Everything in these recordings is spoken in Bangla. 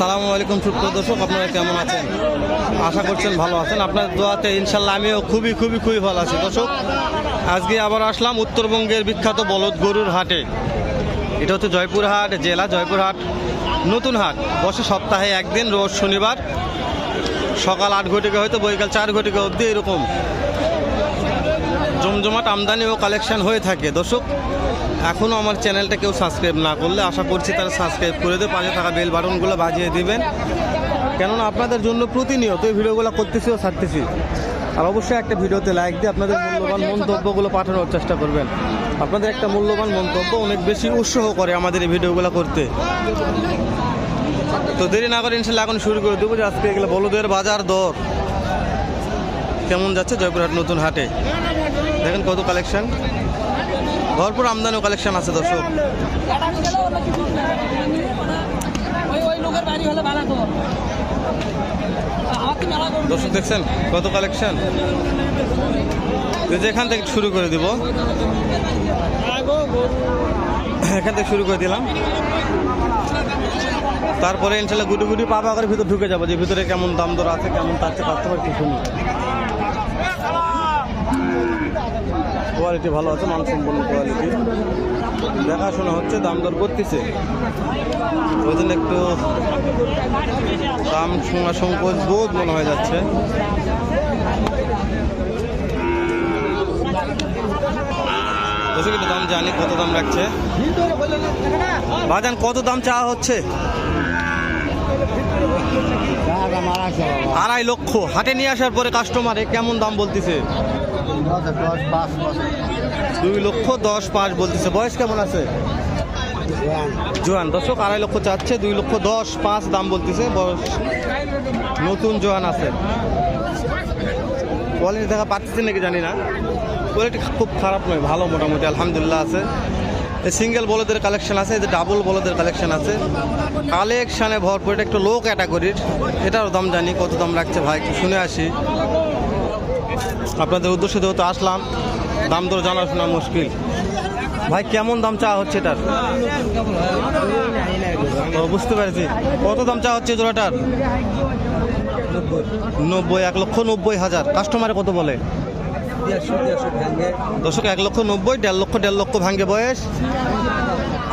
আসসালামু আলাইকুম সুপ্রিয় দর্শক, আপনারা কেমন আছেন? আশা করছেন ভালো আছেন। আপনার দোয়াতে ইনশাল্লাহ আমিও খুবই খুবই খুবই ভালো আছি। দর্শক, আজকে আবার আসলাম উত্তরবঙ্গের বিখ্যাত বলদ গরুর হাটে। এটা হচ্ছে জয়পুরহাট জেলা জয়পুরহাট নতুন হাট। বসে সপ্তাহে একদিন, রোজ শনিবার। সকাল আট ঘটিকা হয়তো, বৈকাল চার ঘটিকা অবধি এরকম। জমজমাট আমদানি ও কালেকশন হয়ে থাকে। দর্শক এখনও আমার চ্যানেলটা কেউ সাবস্ক্রাইব না করলে আশা করছি তারা সাবস্ক্রাইব করে দেবে, পাশে থাকা বেল বাটনগুলো বাজিয়ে দিবেন। কেননা আপনাদের জন্য প্রতিনিয়ত এই ভিডিওগুলো করতেছি ও ছাড়তেছি। আর অবশ্যই একটা ভিডিওতে লাইক দিয়ে আপনাদের মূল্যবান মন্তব্যগুলো পাঠানোর চেষ্টা করবেন। আপনাদের একটা মূল্যবান মন্তব্য অনেক বেশি উৎসাহ করে আমাদের এই ভিডিওগুলো করতে। তো দেরি না করে ইনশাল্লাহ এখন শুরু করে দেবো যে আজকে এগুলো বলদের বাজার দর। কেমন যাচ্ছে জয়পুরহাট নতুন হাটে? দেখেন কত কালেকশন ভরপুর আমদানি কালেকশন আছে, দর্শক। দর্শক, দেখছেন কত কালেকশন যেখান থেকে শুরু করে দিব। এখান থেকে শুরু করে দিলাম। তারপরে ইনশাল্লাহ গুটি গুটি পাবা করে ভিতর ঢুকে যাব। যে ভিতরে কেমন দাম দর আছে, কেমন তার পাচ্ছে কাস্টমার কি শুনি। কোয়ালিটি ভালো আছে, মানসম্পন্ন কোয়ালিটি দেখাশোনা হচ্ছে, দাম দর করতেছে। ওই জন্য একটু দাম শোনা সংকোচ বোধ মনে হয়ে যাচ্ছে। দাম জানি, কত দাম রাখছে? বাজান, কত দাম চাওয়া হচ্ছে? আড়াই লক্ষ। হাটে নিয়ে আসার পরে কাস্টমারে কেমন দাম বলতেছে? দুই লক্ষ দশ পাঁচ বলতেছে। বয়স কেমন আছে? জোয়ান। দর্শক, আড়াই লক্ষ চাচ্ছে, দুই লক্ষ দশ পাঁচ দাম বলতেছে। বয়স নতুন জোয়ান আছে। কোয়ালিটি দেখা পাচ্ছি নাকি জানি না। কোয়ালিটি খুব খারাপ নয়, ভালো মোটামুটি, আলহামদুলিল্লাহ আছে। এই সিঙ্গেল বলদের কালেকশন আছে যে ডাবল বলদের কালেকশন আছে। কালেকশানে ভরপুর, এটা একটু লো ক্যাটাগরির এটার দাম জানি, কত দাম রাখছে ভাই, একটু শুনে আসি। আপনাদের উদ্দেশ্যে যেহেতু আসলাম, দাম দর জানাশোনা মুশকিল। ভাই, কেমন দাম চা হচ্ছে এটার? বুঝতে পারছি। কত দাম চা হচ্ছে জোড়াটার? নব্বই, এক লক্ষ নব্বই হাজার। কাস্টমারে কত বলে? দর্শক, এক লক্ষ নব্বই, দেড় লক্ষ দেড় লক্ষ ভাঙ্গে বয়স।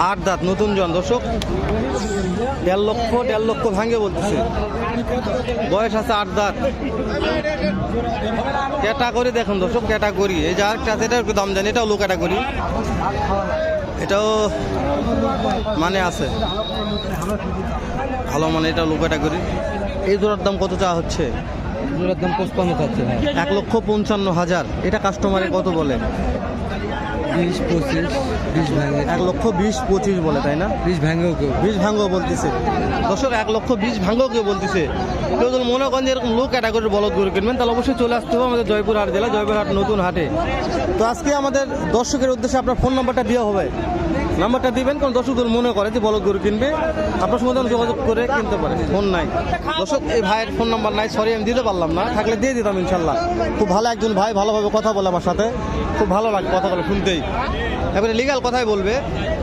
আট দাঁত, নতুন জন, দর্শক। দেড় লক্ষ দেড় লক্ষ ভাঙে বলতেছে। বয়স আছে আট দাঁত। ক্যাটাগরি দেখুন দর্শক ক্যাটাগরি এই যে আরেকটা আছে এটার একটু দাম জানি এটাও লো ক্যাটাগরি এটাও মানে আছে। ভালো মানে এটা লো ক্যাটাগরি এই জোড়ার দাম কত চা হচ্ছে? জোড়ার দাম পঁচপান্ন এক লক্ষ পঞ্চান্ন হাজার। এটা কাস্টমারে কত বলে? বিশ পঁচিশ বিশ ভাঙে। এক লক্ষ বিশ পঁচিশ বলে তাই না? বিশ ভাঙেও কেউ। বিশ ভাঙ্গ বলতেছে। দর্শক এক লক্ষ বিশ ভাঙ্গ কেউ বলতেছে। কেউ যদি মনে করেন যে এরকম লো ক্যাটাগরির বলদ গরু কিনবেন তাহলে অবশ্যই চলে আসতে হবে আমাদের জয়পুরহাট জেলা জয়পুরহাট নতুন হাটে। তো আজকে আমাদের দর্শকের উদ্দেশ্যে আপনার ফোন নাম্বারটা দেওয়া হবে। নাম্বারটা দিবেন, কারণ দর্শক যদি মনে করে যে বলদ গরু কিনবে। আপনার সঙ্গে যোগাযোগ করে কিনতে পারে। ফোন নাই। দর্শক, এই ভাইয়ের ফোন নাম্বার নাই সরি আমি দিতে পারলাম না। থাকলে দিয়ে দিতাম, ইনশাল্লাহ। খুব ভালো একজন ভাই ভালোভাবে কথা বলে আমার সাথে। খুব ভালো লাগে কথা বলে শুনতেই। এবারে লিগাল কথাই বলবে।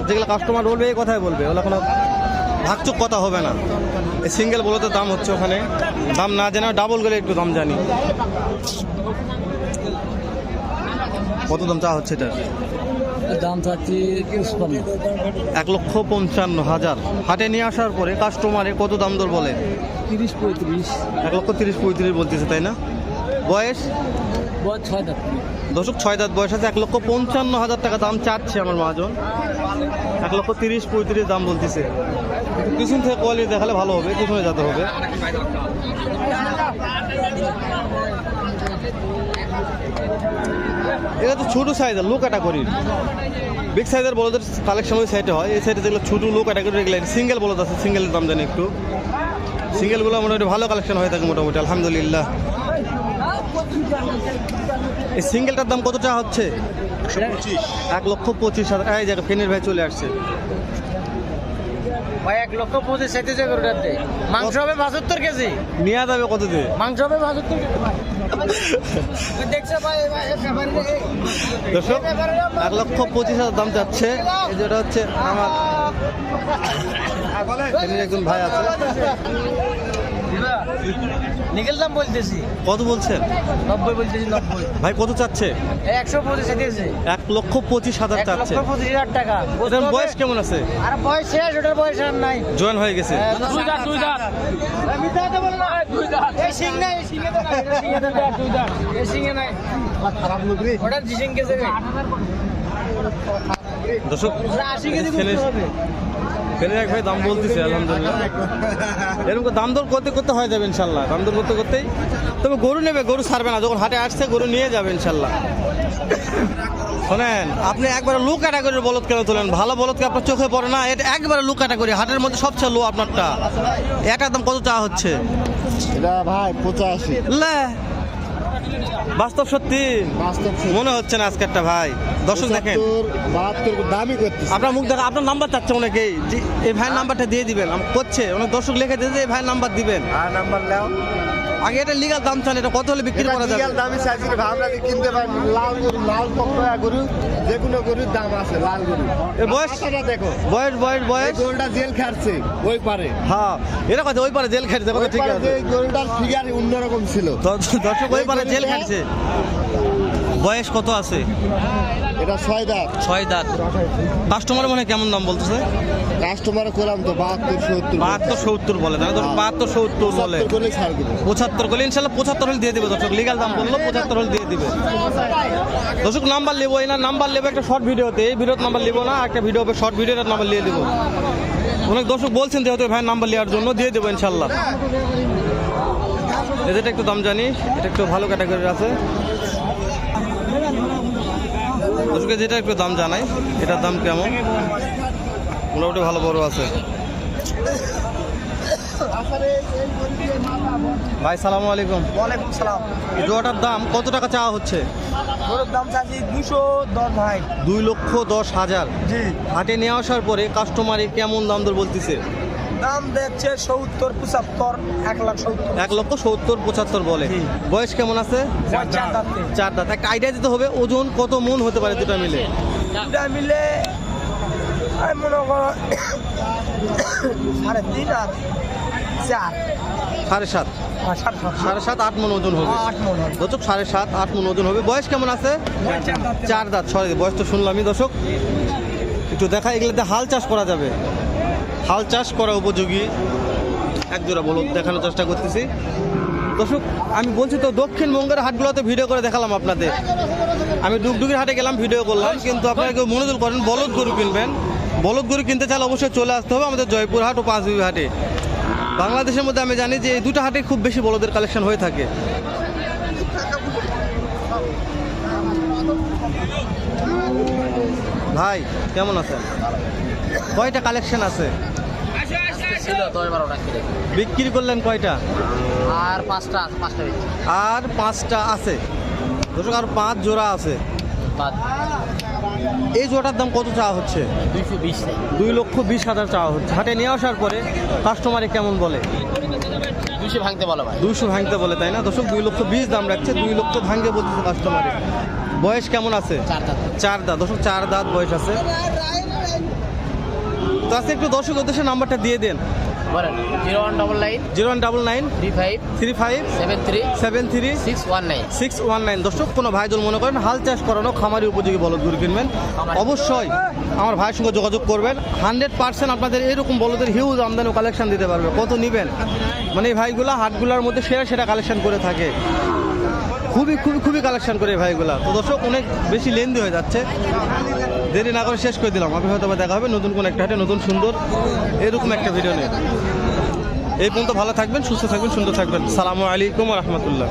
যেগুলো কাস্টমার বলবে, এই কথাই বলবে। ওগুলো কোনো ভাগচুক কথা হবে না। এই সিঙ্গেল বলতে দাম হচ্ছে ওখানে। দাম না জানা ডাবল গেলে একটু দাম জানি। কত দাম চা হচ্ছে এটার? দাম থাকছে এক লক্ষ পঞ্চান্ন হাজার। হাটে নিয়ে আসার পরে কাস্টমারে কত দাম দর বলে? তিরিশ পঁয়ত্রিশ। এক লক্ষ তিরিশ পঁয়ত্রিশ বলতেছে তাই না? বয়স? বয়স ছয় দাঁত। দশক ছয় দাঁত বয়স আছে এক লক্ষ পঞ্চান্ন হাজার টাকা দাম চাচ্ছে আমার মহাজন। এক লক্ষ তিরিশ পঁয়ত্রিশ দাম বলতেছে। পিছন থেকে কোয়ালিটি দেখালে ভালো হবে পিছনে যেতে হবে। এটা তো ছোটো সাইজের লো ক্যাটাগরির বিগ সাইজের বলদের কালেকশন ওই সাইডে হয়। এই সাইডে যেগুলো ছোটো লো ক্যাটাগরি এগুলো সিঙ্গেল বলদ আছে সিঙ্গেলের দাম জানি একটু। সিঙ্গেলগুলো মোটামুটি ভালো কালেকশন হয়ে থাকে মোটামুটি আলহামদুলিল্লাহ। এই সিঙ্গেলটার দাম কতটা হচ্ছে? এক লক্ষ পঁচিশ হাজার এই জায়গা ফেনের ভাই চলে আসছে। ভাই এক লক্ষ পঁচিশ সাইতে মাংস হবে বাহাত্তর কেজি। নিয়ে যাবে কত দিয়ে? মাংস হবে বাহাত্তর কেজি। দর্শক এক লক্ষ পঁচিশ হাজার দাম যাচ্ছে। যেটা হচ্ছে আমার একজন ভাই আছে। বলতেছি। কত বলছেন? নব্বই বলতেছি নব্বই। ভাই কত চাচ্ছে? একশো পঁচিশ দিয়েছে। এক লক্ষ পঁচিশ হাজার চাচ্ছে। পঁচিশ হাজার টাকা। বয়স কেমন আছে? আর বয়স শেষ ওটার বয়স আর নাই। জয়েন হয়ে গেছে। সিং তো এই নাই, জিসিং রে। দর্শক এক ভাই দাম বলতেছে আলহামদুলিল্লাহ। এরকম দাম দর করতে করতে হয়ে যাবে ইনশাল্লাহ দাম দর করতে করতেই তবে গরু নেবে গরু ছাড়বে না। যখন হাটে আসছে গরু নিয়ে যাবে ইনশাল্লাহ শোনেন আপনি একবারে লু ক্যাটাগরির বলদ কেন তোলেন? ভালো বলদকে আপনার চোখে পড়ে না? এটা একবারে লু ক্যাটাগরি হাটের মধ্যে সবচেয়ে লো আপনারটা। এটার দাম কত চা হচ্ছে? এটা ভাই পঁচাশি। বাস্তব সত্যি? মনে হচ্ছে না আজকেরটা ভাই। দর্শক দেখেন। দামই করতেছে। আপনার মুখ দেখা আপনার নাম্বার চাচ্ছে অনেকেই। এই ভাইয়ের নাম্বারটা দিয়ে দিবেন। করছে। অনেক দর্শক লিখে দিয়েছে এই ভাইয়ের নাম্বার দিবেন। নাম্বার নাও। আগে এটা লিগাল দাম চান এটা কত হলে বিক্রি করা যাবে? legal দামই চাইছি আমরা যে কিনতে পারি লাল গরু লাল পকড়া গরু যে কোনো গরুর দাম আছে লাল গরু। এর বয়স? দেখো। বয়স বয়স বয়স? গরুটা জেল খাটছে ওই পারে। হ্যাঁ এটা কথা ওই পারে জেল খাটছে কথা ঠিক আছে। এই গরুটার ফিগার অন্যরকম ছিল। দর্শক ওই পারে জেল খাটছে। বয়স কত আছে? এটা ছয় দাঁত। ছয় দাঁত। কাস্টমার মনে কেমন দাম বলতেছে? কাস্টমার করলাম তো বাহাত্তর সত্তর বাহাত্তর সত্তর বলে না দর্শক বাহাত্তর সত্তর বলে। পঁচাত্তর করলে ছাড় পঁচাত্তর করলে ইনশাল্লাহ পঁচাত্তর হলে দিয়ে দেবে দর্শক লিগাল দাম বলল পঁচাত্তর হলে দিয়ে দিবে। দর্শক নাম্বার নেব এই না নাম্বার নেব একটা শর্ট ভিডিওতে এই ভিডিওর নাম্বার নেব না একটা ভিডিও হবে শর্ট ভিডিওটার নাম্বার নিয়ে দেবো। অনেক দর্শক বলছেন যেহেতু ভাই নাম্বার নেওয়ার জন্য দিয়ে দেবো ইনশাল্লাহ। এদেরটা একটু দাম জানি এটা একটু ভালো ক্যাটাগরির আছে। দর্শকের যেটা একটু দাম জানাই এটার দাম কেমন? মোটামুটি ভালো বড় আছে। ভাই সালামু আলাইকুম। ওয়ালাইকুম সালাম। জোয়াটার দাম কত টাকা চাওয়া হচ্ছে? গরুর দাম চাচ্ছি দুশো দশ ভাই। দুই লক্ষ দশ হাজার। জি। হাটে নিয়ে আসার পরে কাস্টমারে কেমন দাম দর বলতেছে? দাম দেখছে সত্তর পঁচাত্তর এক লাখ সত্তর। এক লক্ষ সত্তর পঁচাত্তর বলে। বয়স কেমন আছে? চার দাঁতে একটা আইডিয়া দিতে হবে ওজন কত মন হতে পারে দুটা মিলে? দুটা মিলে আমি মনে করো সাড়ে তিন আর চার। সাড়ে সাত? সাড়ে সাত। সাড়ে সাত আট মন ওজন হবে। মনে হয় দর্শক সাড়ে সাত আট মন ওজন হবে। বয়স কেমন আছে? চার দাঁত। সরি বয়স তো শুনলামই দর্শক। একটু দেখা এগুলোতে হাল চাষ করা যাবে। হাল চাষ করা উপযোগী। এক জোড়া বলো দেখানোর চেষ্টা করতেছি। দর্শক, আমি বলছি তো, দক্ষিণবঙ্গের হাটগুলোতে ভিডিও করে দেখালাম আপনাদের। আমি ডুগডুগির হাটে গেলাম ভিডিও করলাম, কিন্তু আপনারা কেউ মনোযোগ করেন, বলদ গরু কিনবেন। বলদ গরু কিনতে চাইলে অবশ্যই চলে আসতে হবে আমাদের জয়পুর হাট ও পাঁচবিবি হাটে। বাংলাদেশের মধ্যে আমি জানি যে এই দুটো হাটে খুব বেশি বলদের কালেকশন হয়ে থাকে। ভাই, কেমন আছেন? কয়টা কালেকশন আছে? ছিল দশ বারোটা কিলো বিক্রি করলেন কয়টা? আর পাঁচটা আছে পাঁচটা আর পাঁচটা আছে। দর্শক আর পাঁচ জোড়া আছে। এই জোড়াটার দাম কত চাওয়া হচ্ছে? দুইশো বিশ দুই লক্ষ বিশ হাজার চাওয়া হচ্ছে। হাটে নিয়ে আসার পরে কাস্টমারে কেমন বলে? দুইশো ভাঙতে বলো ভাই। দুইশো ভাঙতে বলে তাই না? দর্শক দুই লক্ষ বিশ দাম রাখছে দুই লক্ষ ভাঙতে বলতেছে কাস্টমারে। বয়স কেমন আছে? চার দাঁত। চার দাঁত। দর্শক চার দাঁত বয়স আছে। তো আজকে একটু দর্শক উদ্দেশ্যে নাম্বারটা দিয়ে দেন। বলেন zero one double nine zero one double nine three five three five seven three seven three six one nine. Six one nine. দর্শক কোনো ভাইজন মনে করেন হাল চাষ করানো খামারি উপযোগী বলদ গরু কিনবেন? অবশ্যই আমার ভাইয়ের সঙ্গে যোগাযোগ করবেন। হান্ড্রেড পার্সেন্ট আপনাদের এরকম বলদের হিউজ আমদানি কালেকশন দিতে পারবে। কত নেবেন? মানে এই ভাইগুলা হাটগুলার মধ্যে সেরা সেরা কালেকশন করে থাকে। খুবই খুবই খুবই কালেকশন করে ভাইগুলা। তো দর্শক, অনেক বেশি লেন্দি হয়ে যাচ্ছে। দেরি না করে শেষ করে দিলাম। আমি হয়তো দেখা হবে নতুন কোনো একটা হাটে, নতুন, সুন্দর, এরকম একটা ভিডিও নিয়ে। এই পর্যন্ত ভালো থাকবেন, সুস্থ থাকবেন, সুন্দর থাকবেন। সালামু আলাইকুম রহমতুল্লাহ।